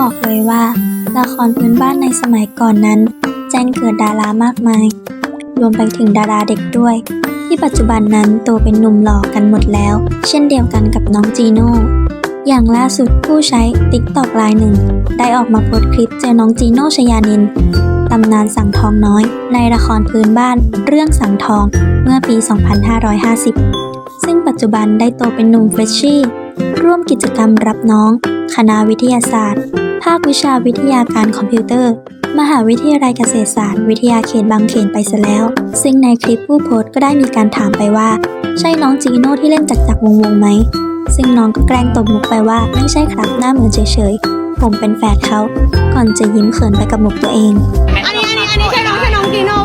บอกเลยว่า ละครพื้นบ้านในสมัยก่อนนั้น แจ้งเกิดดารามากมาย รวมไปถึงดาราเด็กด้วย ที่ปัจจุบันนั้นโตเป็นหนุ่มหล่อกันหมดแล้ว เช่นเดียวกันกับน้องจีโน่อย่างล่าสุดผู้ใช้ TikTok รายหนึ่ง ได้ออกมาโพสคลิปเจอน้องจีโน่ชยานินตำนานสังทองน้อย ในละครพื้นบ้านเรื่องสังทองเมื่อปี 2550 ซึ่งปัจจุบันได้โตเป็นหนุ่มเฟรชชี่ร่วมกิจกรรมรับน้อง คณะวิทยาศาสตร์ ภาควิชาวิทยาการคอมพิวเตอร์ มหาวิทยาลัยเกษตรศาสตร์ วิทยาเขตบางเขนไปซะแล้ว ซึ่งในคลิปผู้โพสต์ก็ได้มีการถามไปว่า ใช่น้องจีโน่ที่เล่นจักจักรวงวงไหม ซึ่งน้องก็แกล้งตบมุกไปว่าไม่ใช่ครับหน้าเหมือนเฉยๆ ผมเป็นแฝดเขา ก่อนจะยิ้มเขินไปกับมุกตัวเอง อันนี้อันนี้อันนี้ใช่น้องใช่น้องจีโน่